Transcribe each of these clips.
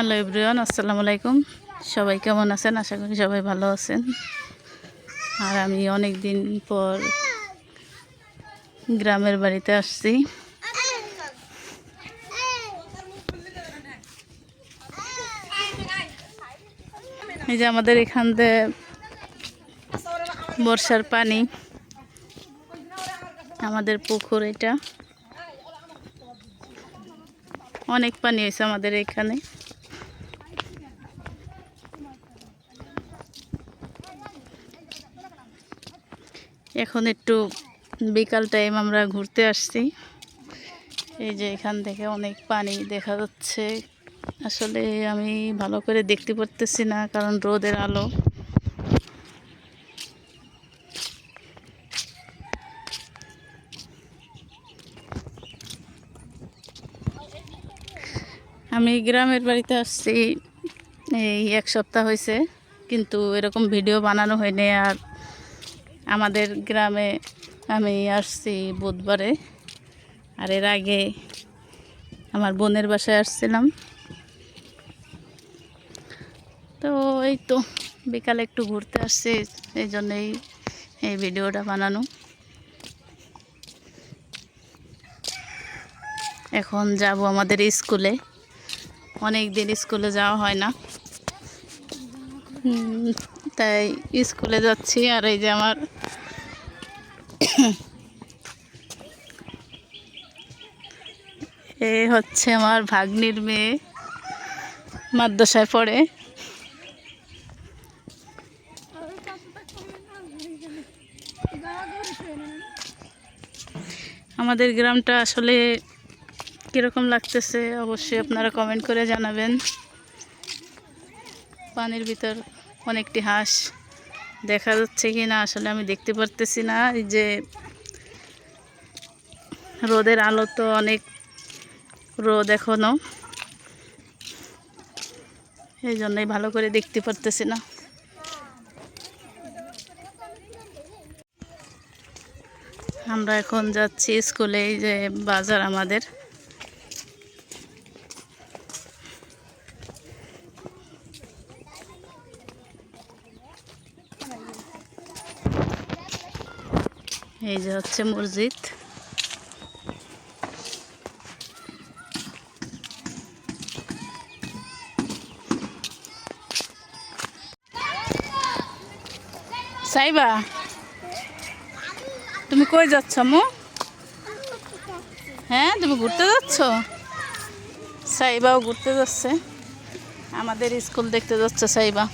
Hello everyone, আসসালামু আলাইকুম। সবাই কেমন আছেন? আশা করি সবাই ভালো আছেন। আর আমি অনেক দিন পর গ্রামের বাড়িতে আসছি। এই যে আমাদের এখান দিয়ে বর্ষার পানি। আমাদের পুকুর এটা। অনেক পানি হয়েছে আমাদের এখানে। এখন একটু বিকাল টাইম আমরা ঘুরতে আসছি। এই যে এখান থেকে অনেক পানি দেখা যাচ্ছে। আসলে আমি ভালো করে দেখতে পারতেছি না, কারণ রোদের আলো। আমি গ্রামের বাড়িতে আসছি, এই এক সপ্তাহ হয়েছে, কিন্তু এরকম ভিডিও বানানো হয়নি আর আমাদের গ্রামে আমি আসছি বুধবারে। আর এর আগে আমার বোনের বাসায় আসছিলাম। তো এই তো বিকালে একটু ঘুরতে আসছি, এই জন্যই এই ভিডিওটা বানানো। এখন যাব আমাদের স্কুলে। অনেক দিন স্কুলে যাওয়া হয় না। তাই স্কুলে যাচ্ছি। আর এই যে আমার এ হচ্ছে আমার ভাগ্নির মেয়ে মাদ্রাসায় পড়ে। আমাদের গ্রামটা আসলে কীরকম লাগতেছে অবশ্যই আপনারা কমেন্ট করে জানাবেন। পানির ভিতর অনেকটি হাঁস দেখা যাচ্ছে কি না আসলে আমি দেখতে পারতেছি না। এই যে রোদের আলো তো অনেক রোদ এখনও এই জন্যই ভালো করে দেখতে পারতেছি না। আমরা এখন যাচ্ছি স্কুলে, এই যে বাজার আমাদের। এই যে হচ্ছে মসজিদ। সাইবা? তুমি কই যাচ্ছ, মো? হ্যাঁ তুমি ঘুরতে যাচ্ছ? সাইবাও ঘুরতে যাচ্ছে। আমাদের স্কুল দেখতে যাচ্ছে সাইবা।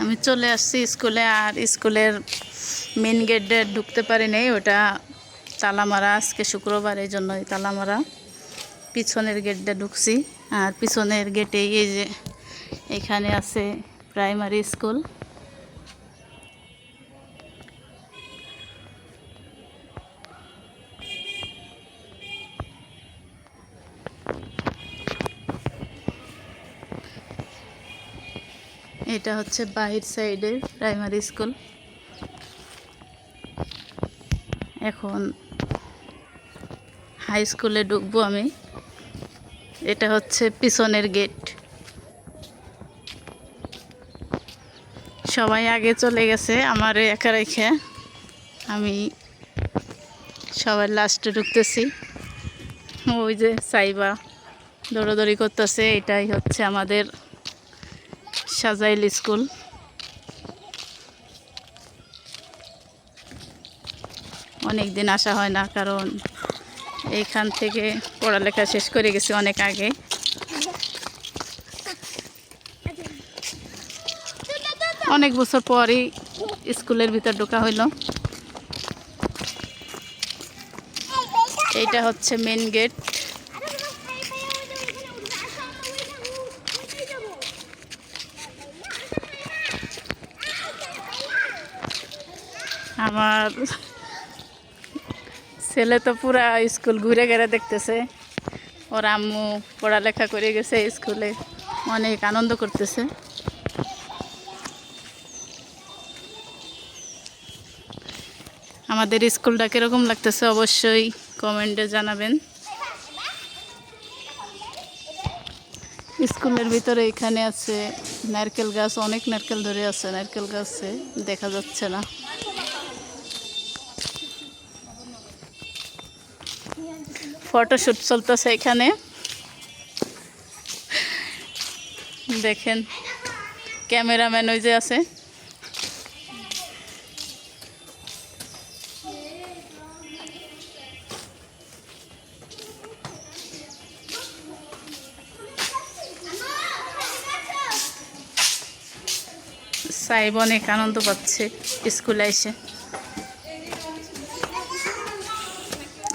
আমি চলে আসছি স্কুলে, আর স্কুলের মেন গেটে ঢুকতে পারি নাই, ওটা তালা মারা আজকে শুক্রবার, এই জন্য তালা মারা পিছনের গেটটা ঢুকছি, আর পিছনের গেটে এই যে এখানে আছে প্রাইমারি স্কুল এটা হচ্ছে বাহির সাইডে প্রাইমারি স্কুল এখন হাই স্কুলে ঢুকবো আমি। এটা হচ্ছে পিছনের গেট। সবাই আগে চলে গেছে আমার একা রেখে। আমি সবার লাস্টে ঢুকতেছি। ওই যে সাইবা দৌড়াদৌড়ি করতেছে, এটাই হচ্ছে আমাদের সাজাইল স্কুল। অনেক দিন আসা হয় না, কারণ এইখান থেকে পড়ালেখা শেষ করে গেছি অনেক আগে। অনেক বছর পরই স্কুলের ভিতর ঢোকা হইল। এইটা হচ্ছে মেন গেট আমার ছেলে তো পুরা স্কুল ঘুরে ঘেরে দেখতেছে। ওর আম্মু পড়ালেখা করে গেছে স্কুলে, অনেক আনন্দ করতেছে। আমাদের স্কুলটা কীরকম লাগতেছে অবশ্যই কমেন্টে জানাবেন। স্কুলের ভিতরে এখানে আছে নারকেল গাছ, অনেক নারকেল ধরে আছে, নারকেল গাছে দেখা যাচ্ছে না। ফটোশ্যুট চলতেছে এখানে। দেখেন ক্যামেরাম্যান ওই যে আছে। সাইব আনন্দ পাচ্ছে স্কুলে এসে।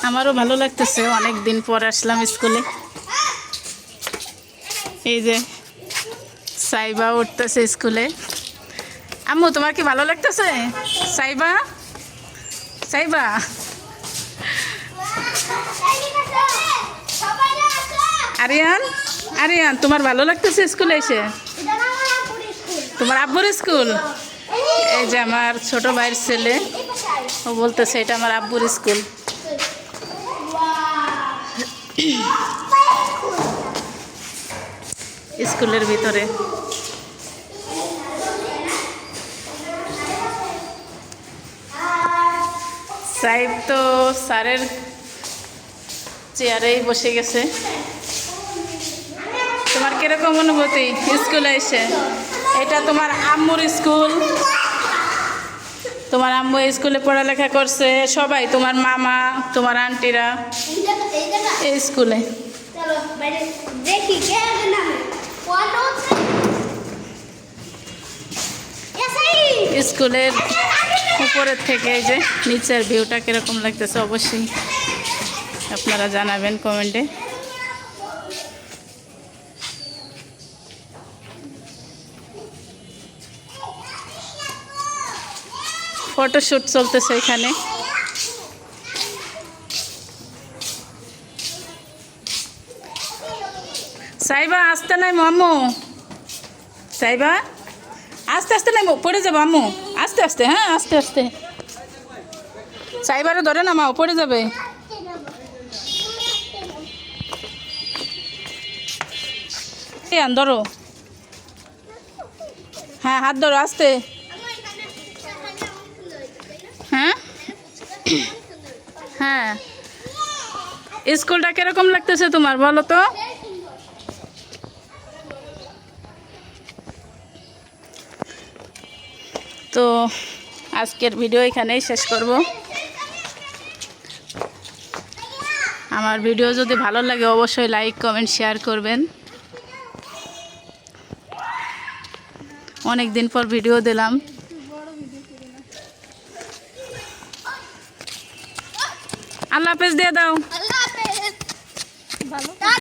আমারও ভালো লাগতেছে। অনেক দিন পর আসলাম স্কুলে। এই যে, সাইবা উঠতেছে স্কুলে। আম্মু, তোমার কি ভালো লাগতেছে? সাইবা? সাইবা? আরিয়ান? আরিয়ান, তোমার ভালো লাগতেছে স্কুলে এসে? তোমার আব্বুর স্কুল? এই যে আমার ছোট ভাইয়ের ছেলে। ও বলতেছে, এটা আমার আব্বুর স্কুল। স্কুলের ভিতরে। সাহেব তো স্যারের চেয়ারেই বসে গেছে। তোমার কীরকম অনুভূতি স্কুলে এসে? এটা তোমার আম্মুর স্কুল? তোমার আম্মু স্কুলে পড়ালেখা করছে সবাই তোমার মামা তোমার আন্টিরা এই স্কুলে। স্কুলের উপরের থেকে এই যে নিচের ভিউটা কীরকম লাগতেছে অবশ্যই আপনারা জানাবেন কমেন্টে। ফটোশ্যুট চলতেছে এখানে। সাইবা, আসতে নাই মামু। সাইবা, আস্তে আস্তে নাই পড়ে যাব আম্মু। আস্তে আস্তে হ্যাঁ আস্তে আস্তে। সাইবারে ধরে না মা পড়ে যাবে। ধরো। হ্যাঁ হাত ধরো, আস্তে। হ্যাঁ। স্কুলটা কীরকম লাগতেছে তোমার, বলো তো? তো আজকের ভিডিও এখানেই শেষ করব। আমার ভিডিও যদি ভালো লাগে অবশ্যই লাইক, কমেন্ট, শেয়ার করবেন। অনেক দিন পর ভিডিও দিলাম। আল্লাহ হাফেজ দিয়ে দাও। আল্লাহ হাফেজ। ভালো।